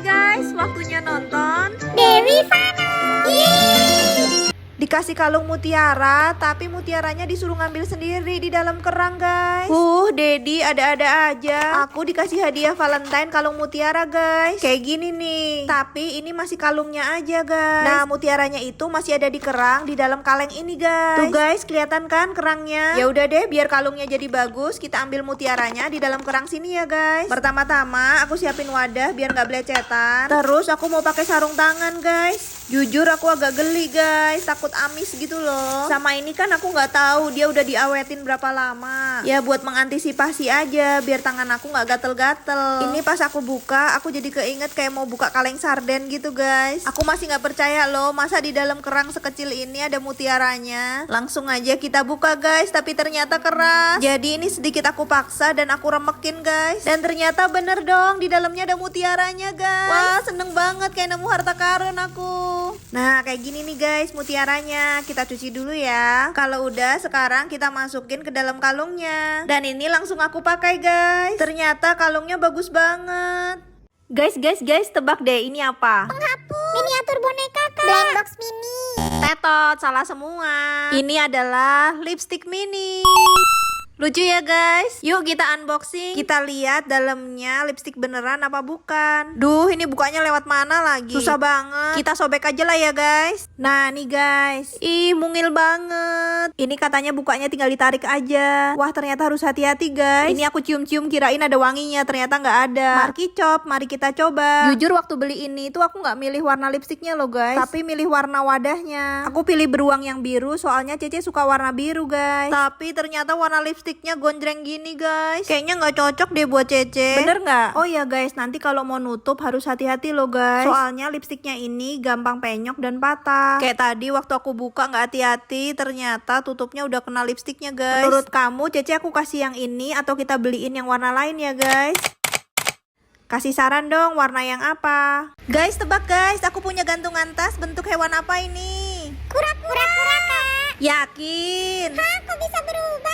Guys, waktunya nonton. Dikasih kalung mutiara, tapi mutiaranya disuruh ngambil sendiri di dalam kerang guys. Uh, Dedi ada-ada aja. Aku dikasih hadiah Valentine kalung mutiara guys. Kayak gini nih. Tapi ini masih kalungnya aja guys. Nah, mutiaranya itu masih ada di kerang di dalam kaleng ini guys. Tuh guys, kelihatan kan kerangnya? Ya udah deh, biar kalungnya jadi bagus, kita ambil mutiaranya di dalam kerang sini ya guys. Pertama-tama aku siapin wadah biar nggak belecetan. Terus aku mau pakai sarung tangan guys. Jujur aku agak geli guys, takut amis gitu loh. Sama ini kan aku nggak tahu dia udah diawetin berapa lama. Ya buat mengantisipasi aja biar tangan aku nggak gatel-gatel. Ini pas aku buka, aku jadi keinget kayak mau buka kaleng sarden gitu guys. Aku masih nggak percaya loh, masa di dalam kerang sekecil ini ada mutiaranya. Langsung aja kita buka guys, tapi ternyata keras. Jadi ini sedikit aku paksa dan aku remekin guys. Dan ternyata bener dong, di dalamnya ada mutiaranya guys. Wah seneng banget kayak nemu harta karun aku. Nah kayak gini nih guys mutiaranya. Kita cuci dulu ya. Kalau udah sekarang kita masukin ke dalam kalungnya. Dan ini langsung aku pakai guys. Ternyata kalungnya bagus banget. Guys, guys, guys, tebak deh ini apa? Penghapus. Miniatur boneka kak. Blind box mini. Tetot, salah semua. Ini adalah lipstick mini. Lucu ya guys. Yuk kita unboxing. Kita lihat dalamnya lipstick beneran apa bukan. Duh ini bukanya lewat mana lagi? Susah banget. Kita sobek aja lah ya guys. Nah nih guys. Ih mungil banget. Ini katanya bukanya tinggal ditarik aja. Wah ternyata harus hati-hati guys. Ini aku cium-cium kirain ada wanginya. Ternyata nggak ada. Marki Cop mari kita coba. Jujur waktu beli ini tuh aku nggak milih warna lipstiknya loh guys. Tapi milih warna wadahnya. Aku pilih beruang yang biru Soalnya Cece suka warna biru guys. Tapi ternyata warna lipstiknya gonjreng gini guys. Kayaknya nggak cocok deh buat Cece. Bener nggak? Oh ya guys. Nanti kalau mau nutup harus hati-hati loh guys. Soalnya lipstiknya ini gampang penyok dan patah. Kayak tadi waktu aku buka nggak hati-hati. Ternyata tutupnya udah kena lipstiknya guys. Menurut kamu Cece aku kasih yang ini Atau kita beliin yang warna lain ya guys? Kasih saran dong warna yang apa? Guys tebak guys. Aku punya gantungan tas bentuk hewan apa ini? Kura-kura kak. Yakin? Hah kok bisa berubah?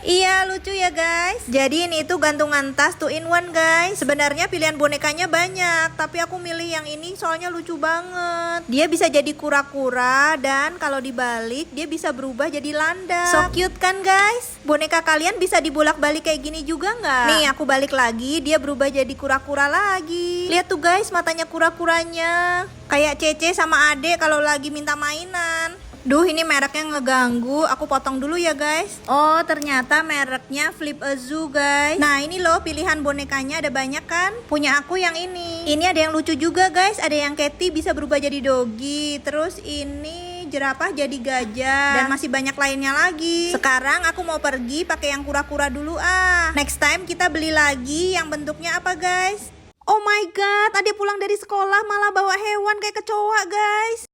Iya lucu ya guys. Jadi ini tuh gantungan tas two in one guys. Sebenarnya pilihan bonekanya banyak Tapi aku milih yang ini soalnya lucu banget. Dia bisa jadi kura-kura Dan kalau dibalik dia bisa berubah jadi landak So cute kan guys? Boneka kalian bisa dibolak-balik kayak gini juga nggak? Nih aku balik lagi Dia berubah jadi kura-kura lagi. Lihat tuh guys matanya kura-kuranya. Kayak Cece sama Ade kalau lagi minta mainan Duh ini mereknya ngeganggu. Aku potong dulu ya guys. Oh ternyata mereknya Flip a guys. Nah ini loh pilihan bonekanya. Ada banyak kan? Punya aku yang ini. Ini ada yang lucu juga guys. Ada yang Katy bisa berubah jadi doggy. Terus ini jerapah jadi gajah. Dan masih banyak lainnya lagi. Sekarang aku mau pergi pakai yang kura-kura dulu ah. Next time kita beli lagi yang bentuknya apa guys? Oh my god, Ade pulang dari sekolah malah bawa hewan kayak kecoa guys.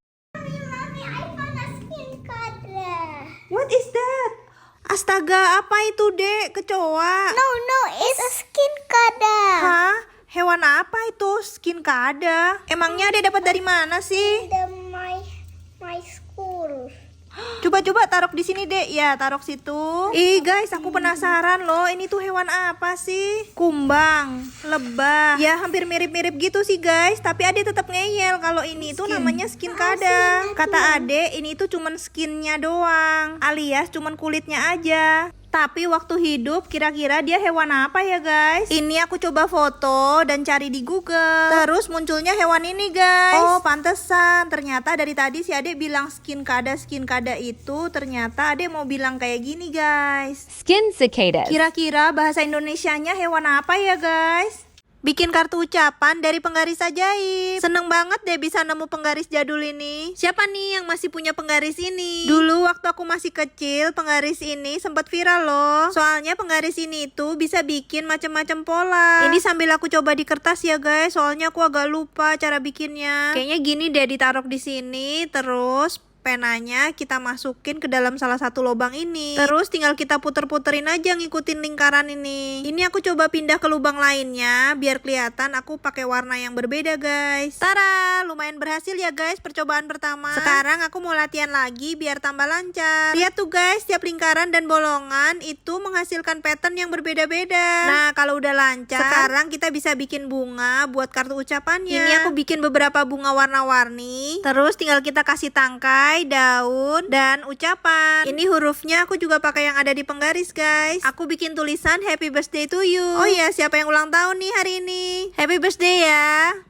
What is that? Astaga, apa itu dek? Kecoa? No no, it's a skin kada. Hah? Hewan apa itu? Skin kada? Emangnya dia dapat dari mana sih? The. Coba-coba taruh di sini dek ya, taruh situ. Ih guys, aku penasaran loh, ini tuh hewan apa sih? Kumbang, lebah. Ya hampir mirip-mirip gitu sih guys, tapi Ade tetap ngeyel kalau ini tuh namanya skin kada. Kata Ade, ini tuh cuman skinnya doang, alias cuman kulitnya aja. Tapi waktu hidup kira-kira dia hewan apa ya guys? Ini aku coba foto dan cari di Google. Terus munculnya hewan ini guys. Oh pantesan. Ternyata dari tadi si Ade bilang skin kada skin kada itu ternyata Ade mau bilang kayak gini guys. Skin cicadas. Kira-kira bahasa Indonesianya hewan apa ya guys? Bikin kartu ucapan dari penggaris ajaib. Seneng banget deh bisa nemu penggaris jadul ini. Siapa nih yang masih punya penggaris ini? Dulu waktu aku masih kecil, penggaris ini sempat viral loh. Soalnya penggaris ini itu bisa bikin macam-macam pola. Ini sambil aku coba di kertas ya guys, soalnya aku agak lupa cara bikinnya. Kayaknya gini deh ditaruh di sini, terus penanya kita masukin ke dalam salah satu lubang ini. Terus tinggal kita puter-puterin aja ngikutin lingkaran ini. Ini aku coba pindah ke lubang lainnya biar kelihatan aku pakai warna yang berbeda guys. Tara, lumayan berhasil ya guys percobaan pertama. Sekarang aku mau latihan lagi biar tambah lancar. Lihat tuh guys, tiap lingkaran dan bolongan itu menghasilkan pattern yang berbeda-beda. Nah, kalau udah lancar, sekarang kita bisa bikin bunga buat kartu ucapannya. Ini aku bikin beberapa bunga warna-warni. Terus tinggal kita kasih tangkai, daun, dan ucapan. Ini hurufnya aku juga pakai yang ada di penggaris, guys. Aku bikin tulisan Happy Birthday to you. Oh iya, siapa yang ulang tahun nih hari ini? Happy birthday ya.